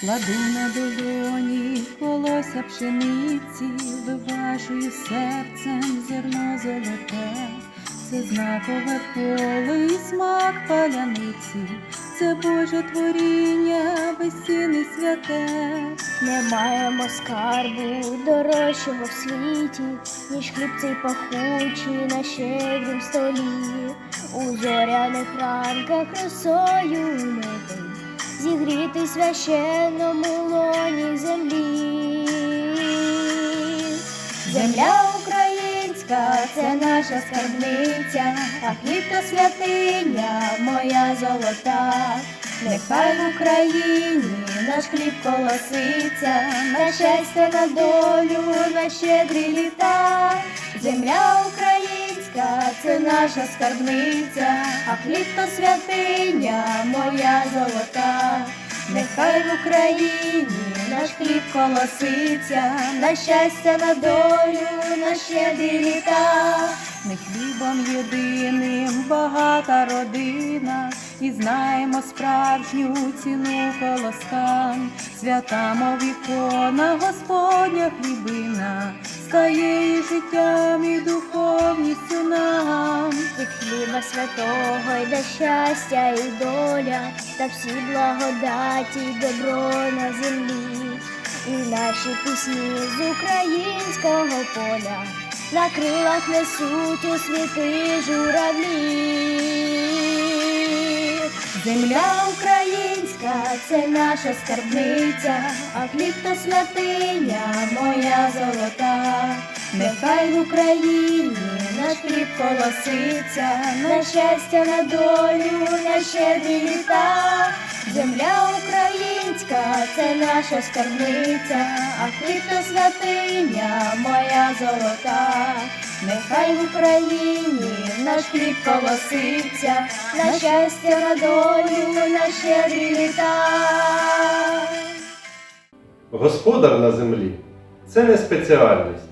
Кладу на долоні колося пшениці, виважую серцем зерно золоте, це знакове поле і смак паляниці, це Боже творіння, безцінне святе. Не маємо скарбу дорожчого в світі, ніж хліб цей пахучий на щедрім столі, у зоряних ранках росою небі, зігріти священному лоні землі. Земля українська, це наша скарбниця, а хліб то святиня, моя золота. Нехай в Україні наш хліб колоситься, на щастя, на долю, на щедрі літа. Земля українська, це наша скарбниця, а хліб то святиня, моя золота. Нехай в Україні наш хліб колоситься, на щастя, на долю, на щедрі літа. Ми хлібом єдиним багата родина, і знаємо справжню ціну колоскам. Свята, мов ікона, Господня хлібина, стає і життям, і духовністю нам. Від хліба святого йде щастя і доля, та всі благодаті, й добро на землі, і наші пісні з українського поля на крилах несуть у світи журавлі. Земля українська, це наша скарбниця, а хліб та святиня, моя золота. Нехай в Україні наш хліб колоситься, на щастя, на долю, на щедрі літа. Земля українська, це наша скарбниця, а хліб святиня, моя золота. Нехай в Україні наш хліб колоситься, на щастя, на долю, на щедрі літа. Господар на землі це не спеціальність,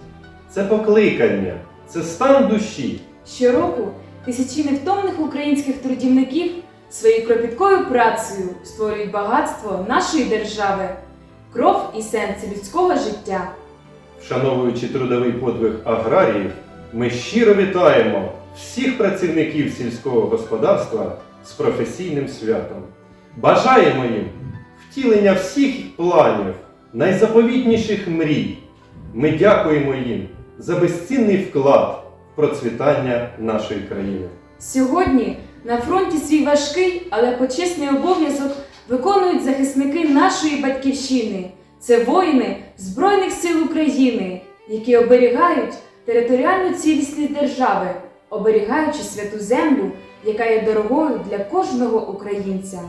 це покликання, це стан душі. Щороку тисячі невтомних українських трудівників своєю кропіткою працею створюють багатство нашої держави, кров і сенце людського життя. Вшановуючи трудовий подвиг аграріїв, ми щиро вітаємо всіх працівників сільського господарства з професійним святом. Бажаємо їм втілення всіх планів, найзаповітніших мрій. Ми дякуємо їм за безцінний вклад в процвітання нашої країни. Сьогодні на фронті свій важкий, але почесний обов'язок виконують захисники нашої батьківщини. Це воїни Збройних сил України, які оберігають територіальну цілісність держави, оберігаючи святу землю, яка є дорогою для кожного українця.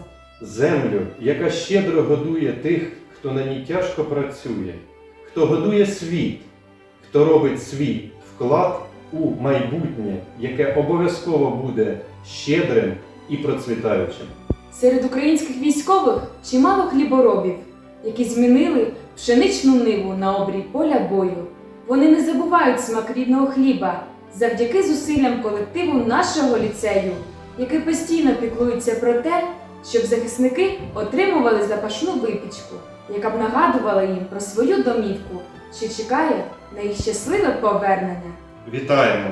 Землю, яка щедро годує тих, хто на ній тяжко працює, хто годує світ, хто робить свій вклад у майбутнє, яке обов'язково буде щедрим і процвітаючим. Серед українських військових чимало хліборобів, які змінили пшеничну ниву на обрій поля бою. Вони не забувають смак рідного хліба завдяки зусиллям колективу нашого ліцею, який постійно піклується про те, щоб захисники отримували запашну випічку, яка б нагадувала їм про свою домівку, що чекає на їх щасливе повернення. Вітаємо!